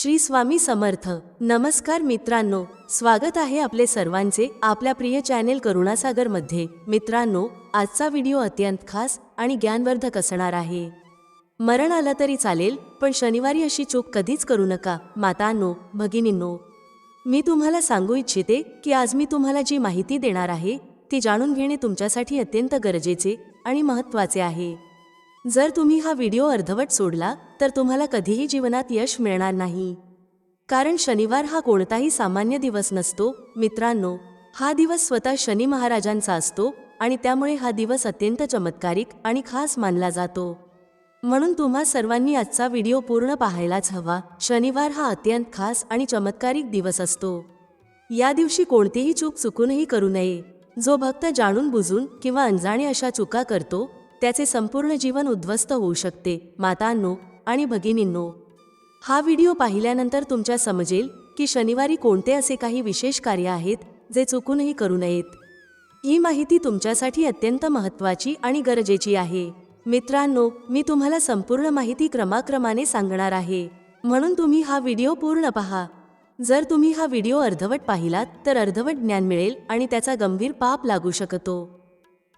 श्री स्वामी समर्थ. नमस्कार मित्रांनो स्वागत आहे आपले सर्वांचे आपल्या प्रिय चॅनेल करुणासागरमध्ये मित्रांनो आजचा व्हिडिओ अत्यंत खास आणि ज्ञानवर्धक असणार आहे. मरण आलं तरी चालेल पण शनिवारी अशी चूक कधीच करू नका. मातांनो भगिनींनो मी तुम्हाला सांगू इच्छिते की आज मी तुम्हाला जी माहिती देणार आहे ती जाणून घेणे तुमच्यासाठी अत्यंत गरजेचे आणि महत्त्वाचे आहे. जर तुम्ही हा व्हिडिओ अर्धवट सोडला तर तुम्हाला कधीही जीवनात यश मिळणार नाही. कारण शनिवार हा कोणताही सामान्य दिवस नसतो मित्रांनो. हा दिवस स्वतः शनी महाराजांचा असतो आणि त्यामुळे हा दिवस अत्यंत चमत्कारिक आणि खास मानला जातो. म्हणून तुम्हा सर्वांनी आजचा व्हिडिओ पूर्ण पाहायलाच हवा. शनिवार हा अत्यंत खास आणि चमत्कारिक दिवस असतो. या दिवशी कोणतीही चूक चुकूनही करू नये. जो भक्त जाणून बुजून किंवा अंजाणे अशा चुका करतो त्याचे संपूर्ण जीवन उद्ध्वस्त होऊ शकते. मातांनो आणि भगिनींनो हा व्हिडिओ पाहिल्यानंतर तुमच्या समजेल की शनिवारी कोणते असे काही विशेष कार्य आहेत जे चुकूनही करू नयेत. ही माहिती तुमच्यासाठी अत्यंत महत्त्वाची आणि गरजेची आहे. मित्रांनो मी तुम्हाला संपूर्ण माहिती क्रमाक्रमाने सांगणार आहे. म्हणून तुम्ही हा व्हिडिओ पूर्ण पहा. जर तुम्ही हा व्हिडिओ अर्धवट पाहिलात तर अर्धवट ज्ञान मिळेल आणि त्याचा गंभीर पाप लागू शकतो.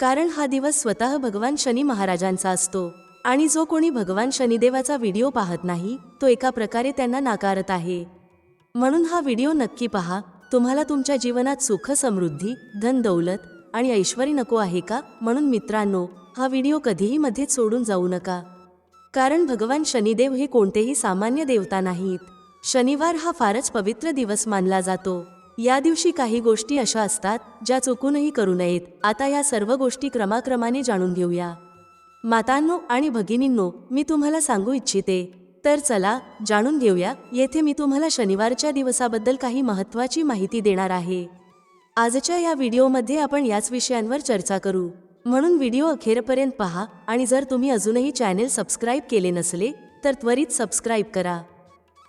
कारण हा दिवस स्वतः भगवान शनी महाराजांचा असतो. आणि जो कोणी भगवान शनिदेवाचा व्हिडिओ पाहत नाही तो एका प्रकारे त्यांना नाकारत आहे. म्हणून हा व्हिडिओ नक्की पहा. तुम्हाला तुमच्या जीवनात सुख समृद्धी धन दौलत आणि ऐश्वरी नको आहे का? म्हणून मित्रांनो हा व्हिडिओ कधीही मध्येच सोडून जाऊ नका. कारण भगवान शनिदेव हे कोणतेही सामान्य देवता नाहीत. शनिवार हा फारच पवित्र दिवस मानला जातो. या दिवशी काही गोष्टी अशा असतात ज्या चुकूनही करू नयेत. आता या सर्व गोष्टी क्रमाक्रमाने जाणून घेऊया. मातांनो आणि भगिनींनो मी तुम्हाला सांगू इच्छिते. तर चला जाणून घेऊया. येथे मी तुम्हाला शनिवारच्या दिवसाबद्दल काही महत्त्वाची माहिती देणार आहे. आजच्या या व्हिडिओमध्ये आपण याच विषयांवर चर्चा करू. म्हणून व्हिडिओ अखेरपर्यंत पहा आणि जर तुम्ही अजूनही चॅनेल सबस्क्राईब केले नसले तर त्वरित सबस्क्राईब करा.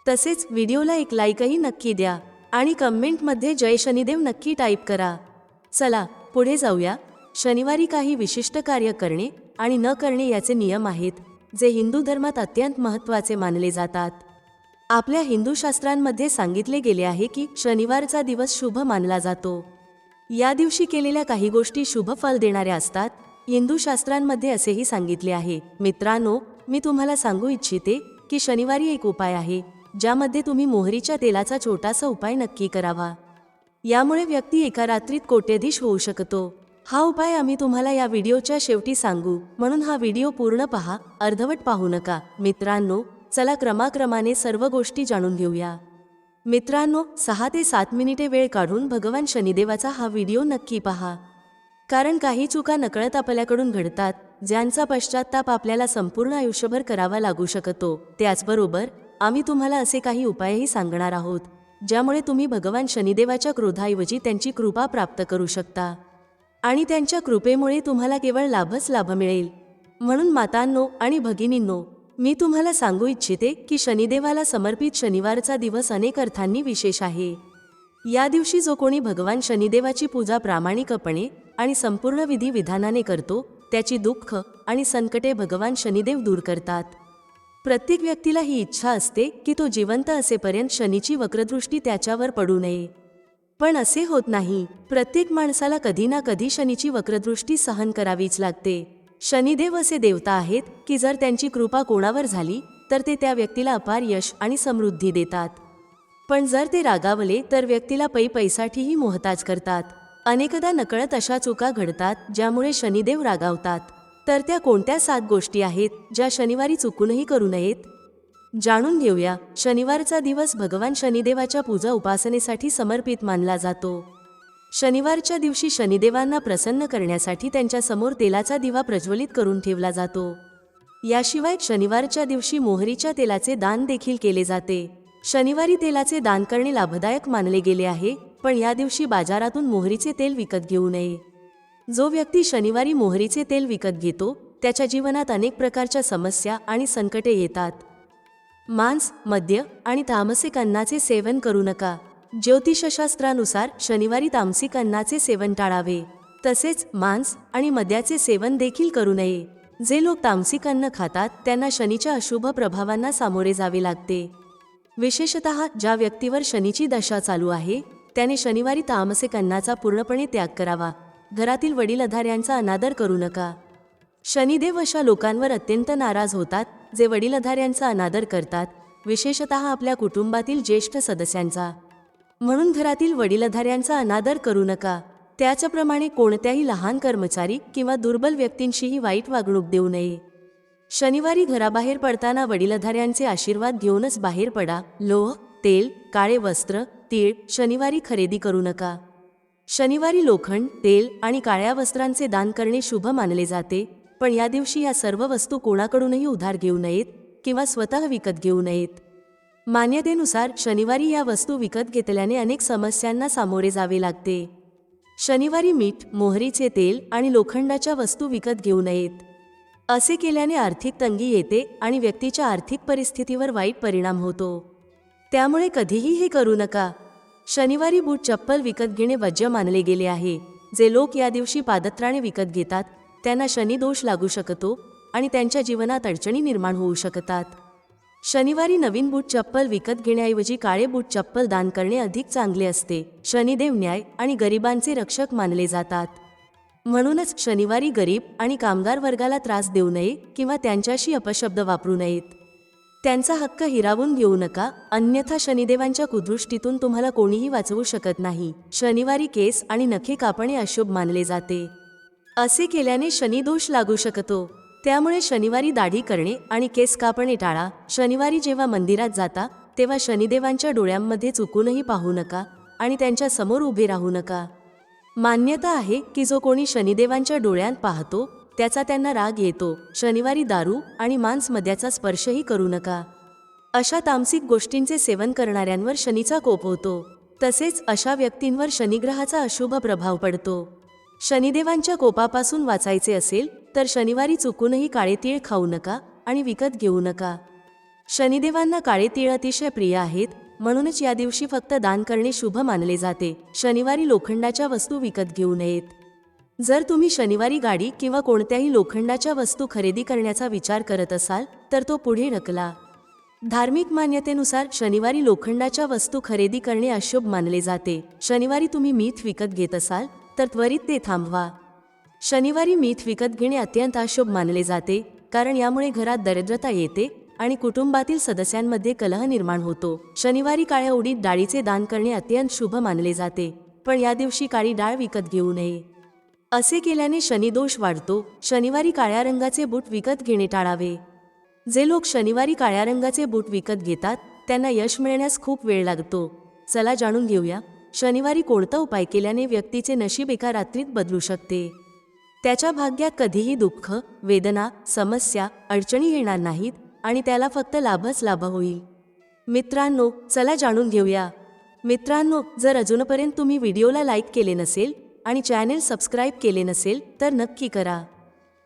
तसेच व्हिडिओला एक लाईकही नक्की द्या. आणि कमेंटमध्ये जय शनिदेव नक्की टाईप करा. चला पुढे जाऊया. शनिवारी काही विशिष्ट कार्य करणे आणि न करणे याचे नियम आहेत जे हिंदू धर्मात अत्यंत महत्त्वाचे मानले जातात. आपल्या हिंदू शास्त्रांमध्ये सांगितले गेले आहे की शनिवारचा दिवस शुभ मानला जातो. या दिवशी केलेल्या काही गोष्टी शुभ फल देणाऱ्या असतात हिंदू शास्त्रांमध्ये असेही सांगितले आहे. मित्रांनो मी तुम्हाला सांगू इच्छिते की शनिवारी एक उपाय आहे. ज्यामध्ये तुम्ही मोहरीच्या तेलाचा छोटासा उपाय नक्की करावा. यामुळे व्यक्ती एका रात्रीत कोट्यधीश होऊ शकतो. हा उपाय आम्ही तुम्हाला या व्हिडिओच्या शेवटी सांगू. म्हणून हा व्हिडिओ पूर्ण पहा अर्धवट पाहू नका. मित्रांनो चला क्रमाक्रमाने सर्व गोष्टी जाणून घेऊया. मित्रांनो सहा ते सात मिनिटे वेळ काढून भगवान शनिदेवाचा हा व्हिडिओ नक्की पहा. कारण काही चुका नकळत आपल्याकडून घडतात ज्यांचा पश्चाताप आपल्याला संपूर्ण आयुष्यभर करावा लागू शकतो. त्याचबरोबर आम्ही तुम्हाला असे काही उपायही सांगणार आहोत ज्यामुळे तुम्ही भगवान शनिदेवाच्या क्रोधाऐवजी त्यांची कृपा प्राप्त करू शकता. आणि त्यांच्या कृपेमुळे तुम्हाला केवळ लाभच लाभ मिळेल. म्हणून मातांनो आणि भगिनींनो मी तुम्हाला सांगू इच्छिते की शनिदेवाला समर्पित शनिवारचा दिवस अनेक अर्थांनी विशेष आहे. या दिवशी जो कोणी भगवान शनिदेवाची पूजा प्रामाणिकपणे आणि संपूर्ण विधी विधानाने करतो त्याची दुःख आणि संकटे भगवान शनिदेव दूर करतात. प्रत्येक व्यक्तीला ही इच्छा असते की तो जिवंत असेपर्यंत शनीची वक्रदृष्टी त्याच्यावर पडू नये. पण असे होत नाही. प्रत्येक माणसाला कधी ना कधी शनीची वक्रदृष्टी सहन करावीच लागते. शनिदेव असे देवता आहेत की जर त्यांची कृपा कोणावर झाली तर ते त्या व्यक्तीला अपार यश आणि समृद्धी देतात. पण जर ते रागावले तर व्यक्तीला पै पैसाठीही मोहताज करतात. अनेकदा नकळत अशा चुका घडतात ज्यामुळे शनिदेव रागावतात. तर त्या कोणत्या सात गोष्टी आहेत ज्या शनिवारी चुकूनही करू नयेत? जाणून घेऊया. शनिवारचा दिवस भगवान शनिदेवाच्या पूजा उपासनेसाठी समर्पित मानला जातो. शनिवारच्या दिवशी शनिदेवांना प्रसन्न करण्यासाठी त्यांच्यासमोर तेलाचा दिवा प्रज्वलित करून ठेवला जातो. याशिवाय शनिवारच्या दिवशी मोहरीच्या तेलाचे दान देखील केले जाते. शनिवारी तेलाचे दान करणे लाभदायक मानले गेले आहे पण या दिवशी बाजारातून मोहरीचे तेल विकत घेऊ नये. जो व्यक्ती शनिवारी मोहरीचे तेल विकत घेतो त्याच्या जीवनात अनेक प्रकारच्या समस्या आणि संकटे येतात. मांस मद्य आणि तामसिक अन्नाचे सेवन करू नका. ज्योतिषशास्त्रानुसार शनिवारी तामसिक अन्नाचे सेवन टाळावे. तसेच मांस आणि मद्याचे सेवन देखील करू नये. जे लोक तामसिक अन्न खातात त्यांना शनीच्या अशुभ प्रभावांना सामोरे जावे लागते. विशेषत ज्या व्यक्तीवर शनीची दशा चालू आहे त्याने शनिवारी तामसिक अन्नाचा पूर्णपणे त्याग करावा. घरातील वडीलधाऱ्यांचा अनादर करू नका. शनिदेव अशा लोकांवर अत्यंत नाराज होतात जे वडीलधाऱ्यांचा अनादर करतात विशेषत आपल्या कुटुंबातील ज्येष्ठ सदस्यांचा. म्हणून घरातील वडीलधाऱ्यांचा अनादर करू नका. त्याच्याप्रमाणे कोणत्याही लहान कर्मचारी किंवा दुर्बल व्यक्तींशीही वाईट वागणूक देऊ नये. शनिवारी घराबाहेर पडताना वडीलधाऱ्यांचे आशीर्वाद घेऊनच बाहेर पडा. लोह तेल काळे वस्त्र तीळ शनिवारी खरेदी करू नका. शनिवारी लोखंड तेल आणि काळ्या वस्त्रांचे दान करणे शुभ मानले जाते पण या दिवशी या सर्व वस्तू कोणाकडूनही उधार घेऊ नयेत किंवा स्वतः विकत घेऊ नयेत. मान्यतेनुसार शनिवारी या वस्तू विकत घेतल्याने अनेक समस्यांना सामोरे जावे लागते. शनिवारी मीठ मोहरीचे तेल आणि लोखंडाच्या वस्तू विकत घेऊ नयेत. असे केल्याने आर्थिक तंगी येते आणि व्यक्तीच्या आर्थिक परिस्थितीवर वाईट परिणाम होतो. त्यामुळे कधीही हे करू नका. शनिवारी बूट चप्पल विकत घेणे वज्य मानले गेले आहे. जे लोक या दिवशी पादत्राणे विकत घेतात त्यांना शनिदोष लागू शकतो आणि त्यांच्या जीवनात अडचणी निर्माण होऊ शकतात. शनिवारी नवीन बूट चप्पल विकत घेण्याऐवजी काळे बूट चप्पल दान करणे अधिक चांगले असते. शनिदेव न्याय आणि गरिबांचे रक्षक मानले जातात. म्हणूनच शनिवारी गरीब आणि कामगार वर्गाला त्रास देऊ नये किंवा त्यांच्याशी अपशब्द वापरू नयेत. त्यांचा हक्क हिरावून घेऊ नका अन्यथा शनिदेवांच्या कुदृष्टीतून तुम्हाला कोणीही वाचवू शकत नाही. शनिवारी केस आणि नखे कापणे अशुभ मानले जाते. असे केल्याने शनिदोष लागू शकतो. त्यामुळे शनिवारी दाढी करणे आणि केस कापणे टाळा. शनिवारी जेव्हा मंदिरात जाता तेव्हा शनिदेवांच्या डोळ्यांमध्ये चुकूनही पाहू नका आणि त्यांच्यासमोर उभे राहू नका. मान्यता आहे की जो कोणी शनिदेवांच्या डोळ्यांत पाहतो त्याचा त्यांना राग येतो. शनिवारी दारू आणि मांस मद्याचा स्पर्शही करू नका. अशा तामसिक गोष्टींचे सेवन करणाऱ्यांवर शनीचा कोप होतो. तसेच अशा व्यक्तींवर शनिग्रहाचा अशुभ प्रभाव पडतो. शनिदेवांच्या कोपापासून वाचायचे असेल तर शनिवारी चुकूनही काळे तीळ खाऊ नका आणि विकत घेऊ नका. शनिदेवांना काळे तीळ अतिशय प्रिय आहेत म्हणूनच या दिवशी फक्त दान करणे शुभ मानले जाते. शनिवारी लोखंडाच्या वस्तू विकत घेऊ नयेत. जर तुम्ही शनिवारी गाडी किंवा कोणत्याही लोखंडाच्या वस्तू खरेदी करण्याचा विचार करत असाल तर तो पुढे ढकला. धार्मिक मान्यतेनुसार शनिवारी लोखंडाच्या वस्तू खरेदी करणे अशुभ मानले जाते. शनिवारी तुम्ही मीठ विकत घेत असाल तर त्वरित ते थांबवा. शनिवारी मीठ विकत घेणे अत्यंत अशुभ मानले जाते कारण यामुळे घरात दरिद्रता येते आणि कुटुंबातील सदस्यांमध्ये कलह निर्माण होतो. शनिवारी काळ्या उडीत डाळीचे दान करणे अत्यंत शुभ मानले जाते पण या दिवशी काळी डाळ विकत घेऊ नये. असे केल्याने शनिदोष वाढतो. शनिवारी काळ्या रंगाचे बूट विकत घेणे टाळावे. जे लोक शनिवारी काळ्या रंगाचे बूट विकत घेतात त्यांना यश मिळण्यास खूप वेळ लागतो. चला जाणून घेऊया. शनिवारी कोणता उपाय केल्याने व्यक्तीचे नशीब एका रात्रीत बदलू शकते? त्याच्या भाग्यात कधीही दुःख वेदना समस्या अडचणी येणार नाहीत आणि त्याला फक्त लाभच लाभ होईल. मित्रांनो चला जाणून घेऊया. मित्रांनो जर अजूनपर्यंत तुम्ही व्हिडिओला लाईक केले नसेल आणि चॅनेल सबस्क्राईब केले नसेल तर नक्की करा.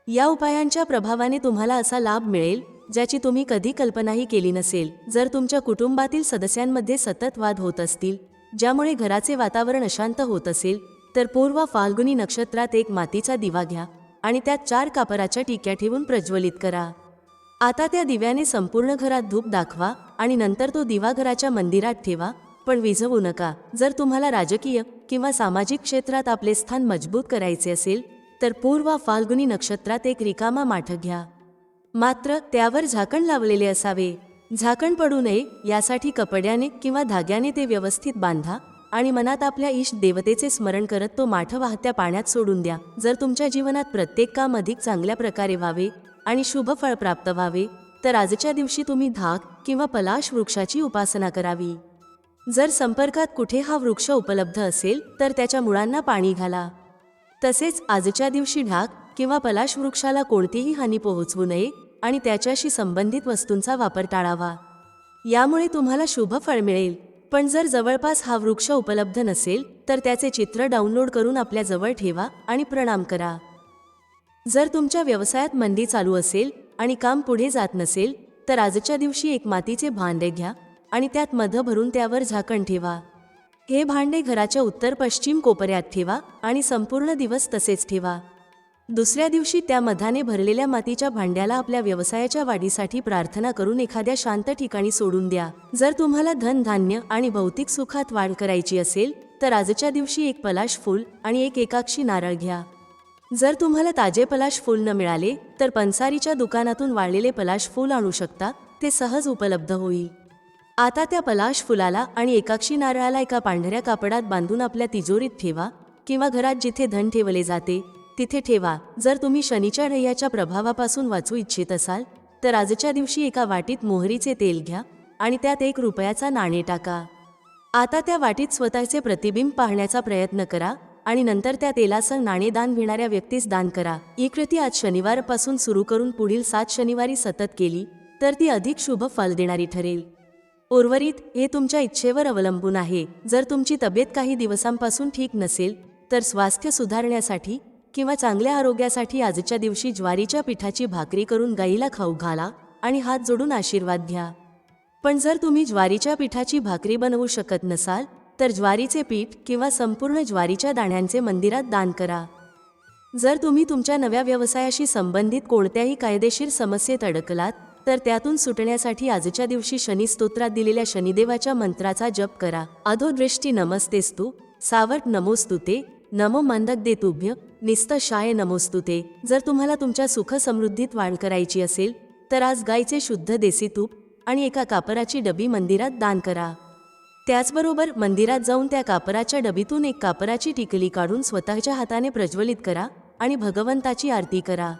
या उपायांच्या प्रभावाने तुम्हाला असा लाभ मिळेल ज्याची तुम्ही कधी कल्पनाही केली नसेल. जर तुमच्या कुटुंबातील सदस्यांमध्ये सतत वाद होत असतील ज्यामुळे घराचे वातावरण अशांत होत असेल तर पूर्व फाल्गुनी नक्षत्रात एक मातीचा दिवा घ्या आणि त्यात चार कापराच्या टिक्या ठेवून प्रज्वलित करा. आता त्या दिव्याने संपूर्ण घरात धूप दाखवा आणि नंतर तो दिवा घराच्या मंदिरात ठेवा पण विझवू नका. जर तुम्हाला राजकीय किंवा सामाजिक क्षेत्रात आपले स्थान मजबूत करायचे असेल तर पूर्व फाल्गुनी नक्षत्रात एक रिकामा माठ घ्या. मात्र त्यावर झाकण लावलेले असावे. झाकण पडू नये यासाठी कपड्याने किंवा धाग्याने ते व्यवस्थित बांधा आणि मनात आपल्या ईश देवतेचे स्मरण करत तो माठ वाहत्या पाण्यात सोडून द्या. जर तुमच्या जीवनात प्रत्येक काम अधिक चांगल्या प्रकारे व्हावे आणि शुभ फळ प्राप्त व्हावे तर आजच्या दिवशी तुम्ही धाक किंवा पलाश वृक्षाची उपासना करावी. जर संपर्कात कुठे हा वृक्ष उपलब्ध असेल तर त्याच्या मुळांना पाणी घाला. तसेच आजच्या दिवशी ढाक किंवा पलाश वृक्षाला कोणतीही हानी पोहोचवू नये आणि त्याच्याशी संबंधित वस्तूंचा वापर टाळावा. यामुळे तुम्हाला शुभ फळ मिळेल. पण जर जवळपास हा वृक्ष उपलब्ध नसेल तर त्याचे चित्र डाउनलोड करून आपल्या जवळ ठेवा आणि प्रणाम करा. जर तुमच्या व्यवसायात मंदी चालू असेल आणि काम पुढे जात नसेल तर आजच्या दिवशी एक मातीचे भांडे घ्या आणि त्यात मध भरून त्यावर झाकण ठेवा. हे भांडे घराच्या उत्तर पश्चिम कोपऱ्यात ठेवा आणि संपूर्ण दिवस तसेच ठेवा. दुसऱ्या दिवशी त्या मधाने भरलेल्या मातीच्या भांड्याला आपल्या व्यवसायाच्या वाढीसाठी प्रार्थना करून एखाद्या शांत ठिकाणी सोडून द्या. जर तुम्हाला धनधान्य आणि भौतिक सुखात वाढ करायची असेल तर आजच्या दिवशी एक पलाश फूल आणि एक एकाक्षी नारळ घ्या. जर तुम्हाला ताजे पलाश फूल न मिळाले तर पंसारीच्या दुकानातून वाळलेले पलाश फूल आणू शकता ते सहज उपलब्ध होईल. आता त्या पलाश फुलाला आणि एकाक्षी नारळाला एका पांढऱ्या कापडात बांधून आपल्या तिजोरीत ठेवा किंवा घरात जिथे धन ठेवले जाते तिथे ठेवा. जर तुम्ही शनीच्या ढय्याच्या प्रभावापासून वाचू इच्छित असाल तर आजच्या दिवशी एका वाटीत मोहरीचे तेल घ्या आणि त्यात एक रुपयाचा नाणे टाका. आता त्या वाटीत स्वतःचे प्रतिबिंब पाहण्याचा प्रयत्न करा आणि नंतर त्या तेलासह नाणे दान घेणाऱ्या व्यक्तीस दान करा. ही कृती आज शनिवारपासून सुरू करून पुढील सात शनिवारी सतत केली तर ती अधिक शुभ फल देणारी ठरेल. उर्वरित हे तुमच्या इच्छेवर अवलंबून आहे. जर तुमची तब्येत काही दिवसांपासून ठीक नसेल तर स्वास्थ्य सुधारण्यासाठी किंवा चांगल्या आरोग्यासाठी आजच्या दिवशी ज्वारीच्या पिठाची भाकरी करून गाईला खाऊ घाला आणि हात जोडून आशीर्वाद घ्या. पण जर तुम्ही ज्वारीच्या पिठाची भाकरी बनवू शकत नसाल तर ज्वारीचे पीठ किंवा संपूर्ण ज्वारीच्या दाण्यांचे मंदिरात दान करा. जर तुम्ही तुमच्या नव्या व्यवसायाशी संबंधित कोणत्याही कायदेशीर समस्येत अडकलात तर त्यातून सुटण्यासाठी आजच्या दिवशी शनी स्तोत्रात दिलेल्या शनिदेवाच्या मंत्राचा जप करा. अधोदृष्टी नमस्तेस्तु सावट नमोस्तुते नमो मंदक दे तुभ्य निस्त शाय नमोस्तुते. जर तुम्हाला तुमच्या सुख समृद्धीत वाढ करायची असेल तर आज गायचे शुद्ध देसी तूप आणि एका कापराची डबी मंदिरात दान करा. त्याचबरोबर मंदिरात जाऊन त्या कापराच्या डबीतून एक कापराची टिकली काढून स्वतःच्या हाताने प्रज्वलित करा आणि भगवंताची आरती करा.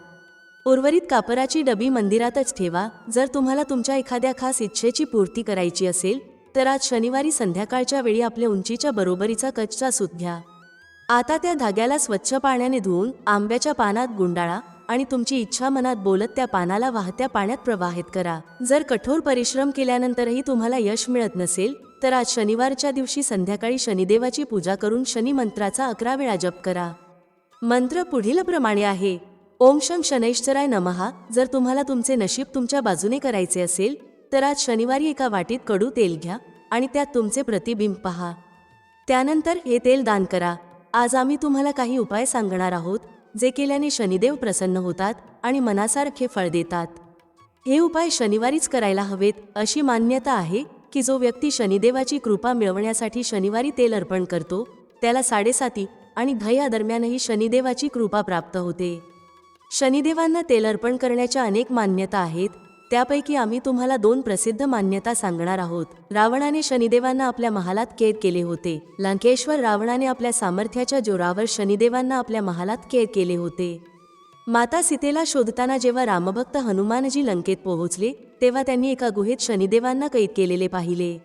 उर्वरित कापराची डबी मंदिरातच ठेवा. जर तुम्हाला तुमच्या एखाद्या खास इच्छेची पूर्ती करायची असेल तर आज शनिवारी संध्याकाळच्या वेळी आपल्या उंचीच्या बरोबरीचा कच्चा सूत घ्या. आता त्या धाग्याला स्वच्छ पाण्याने धुवून आंब्याच्या पानात गुंडाळा आणि तुमची इच्छा मनात बोलत त्या पानाला वाहत्या पाण्यात प्रवाहित करा. जर कठोर परिश्रम केल्यानंतरही तुम्हाला यश मिळत नसेल तर आज शनिवारच्या दिवशी संध्याकाळी शनिदेवाची पूजा करून शनी मंत्राचा अकरा वेळा जप करा. मंत्र पुढील प्रमाणे आहे. ओम शम शनैश्चराय नमहा जर तुम्हाला तुमचे नशीब तुमच्या बाजूने करायचे असेल तर आज शनिवारी एका वाटीत कडू तेल घ्या आणि त्यात तुमचे प्रतिबिंब पहा. त्यानंतर हे तेल दान करा. आज आम्ही तुम्हाला काही उपाय सांगणार आहोत जे केल्याने शनिदेव प्रसन्न होतात आणि मनासारखे फळ देतात. हे उपाय शनिवारीच करायला हवेत अशी मान्यता आहे की जो व्यक्ती शनिदेवाची कृपा मिळवण्यासाठी शनिवारी तेल अर्पण करतो त्याला साडेसाती आणि धया दरम्यानही शनिदेवाची कृपा प्राप्त होते. शनिदेवांना तेल अर्पण करण्याच्या अनेक मान्यता आहेत. त्यापैकी आम्ही तुम्हाला दोन प्रसिद्ध मान्यता सांगणार आहोत. रावणाने शनिदेवांना आपल्या महालात कैद केले होते. लंकेश्वर रावणाने आपल्या सामर्थ्याच्या जोरावर शनिदेवांना आपल्या महालात कैद केले होते. माता सीतेला शोधताना जेव्हा रामभक्त हनुमानजी लंकेत पोहोचले तेव्हा त्यांनी एका गुहेत शनिदेवांना कैद केलेले पाहिले.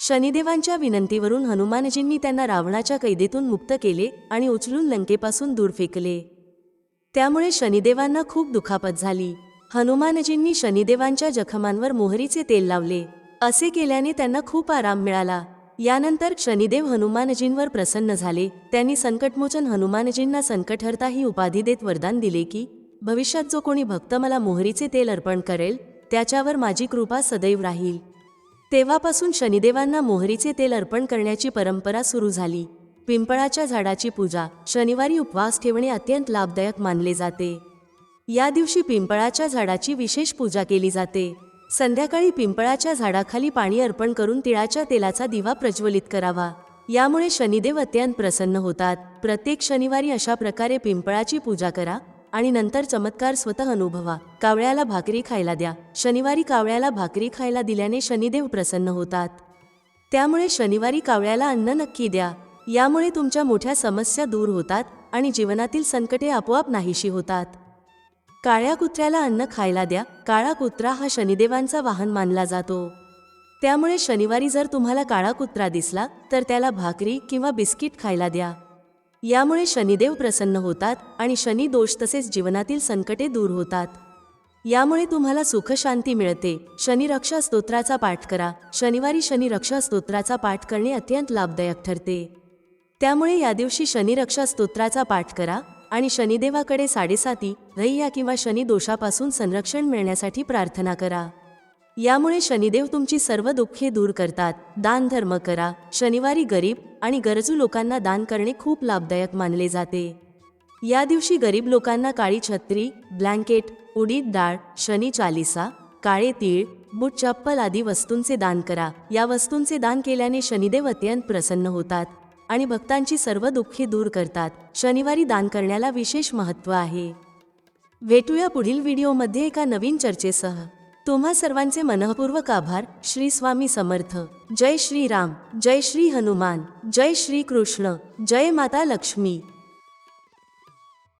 शनिदेवांच्या विनंतीवरून हनुमानजींनी त्यांना रावणाच्या कैदेतून मुक्त केले आणि उचलून लंकेपासून दूर फेकले. त्यामुळे शनिदेवांना खूप दुखापत झाली. हनुमानजींनी शनिदेवांच्या जखमांवर मोहरीचे तेल लावले. असे केल्याने त्यांना खूप आराम मिळाला. यानंतर शनिदेव हनुमानजींवर प्रसन्न झाले. त्यांनी संकटमोचन हनुमानजींना संकटहर्ता ही उपाधी देत वरदान दिले की भविष्यात जो कोणी भक्त मला मोहरीचे तेल अर्पण करेल त्याच्यावर माझी कृपा सदैव राहील. तेव्हापासून शनिदेवांना मोहरीचे तेल अर्पण करण्याची परंपरा सुरू झाली. पिंपळाच्या झाडाची पूजा शनिवारी उपवास ठेवणे अत्यंत लाभदायक मानले जाते. या दिवशी पिंपळाच्या झाडाची विशेष पूजा केली जाते. संध्याकाळी पिंपळाच्या झाडाखाली पाणी अर्पण करून तिळाच्या तेलाचा दिवा प्रज्वलित करावा. यामुळे शनिदेव अत्यंत प्रसन्न होतात. प्रत्येक शनिवारी अशा प्रकारे पिंपळाची पूजा करा आणि नंतर चमत्कार स्वतः अनुभवा. कावळ्याला भाकरी खायला द्या. शनिवारी कावळ्याला भाकरी खायला दिल्याने शनिदेव प्रसन्न होतात. त्यामुळे शनिवारी कावळ्याला अन्न नक्की द्या. यामुळे तुमच्या मोठ्या समस्या दूर होतात आणि जीवनातील संकटे आपोआप नाहीशी होतात. काळ्या कुत्र्याला अन्न खायला द्या. काळा कुत्रा हा शनिदेवांचा वाहन मानला जातो. त्यामुळे शनिवारी जर तुम्हाला काळा कुत्रा दिसला तर त्याला भाकरी किंवा बिस्किट खायला द्या. यामुळे शनिदेव प्रसन्न होतात आणि शनी दोष तसेच जीवनातील संकटे दूर होतात. यामुळे तुम्हाला सुखशांती मिळते. शनिरक्षा स्तोत्राचा पाठ करा. शनिवारी शनिरक्षा स्तोत्राचा पाठ करणे अत्यंत लाभदायक ठरते. त्यामुळे या दिवशी शनिरक्षा स्तोत्राचा पाठ करा आणि शनिदेवाकडे साडेसाती रैया किंवा शनी दोषापासून संरक्षण मिळण्यासाठी प्रार्थना करा. यामुळे शनिदेव तुमची सर्व दुःखे दूर करतात. दान धर्म करा. शनिवारी गरीब आणि गरजू लोकांना दान करणे खूप लाभदायक मानले जाते. या दिवशी गरीब लोकांना काळी छत्री ब्लँकेट उडीद डाळ शनी चालिसा काळे तीळ बूट चप्पल आदी वस्तूंचे दान करा. या वस्तूंचे दान केल्याने शनिदेव अत्यंत प्रसन्न होतात. आणि भक्तांची सर्व दुःखे दूर करतात. शनिवारी दान करण्याला विशेष महत्त्व आहे. भेटूया पुढील व्हिडिओमध्ये एका नवीन चर्चेसह. तुम्हा सर्वांचे मनःपूर्वक आभार. श्री स्वामी समर्थ. जय श्री राम जय श्री हनुमान. जय श्री कृष्ण. जय माता लक्ष्मी.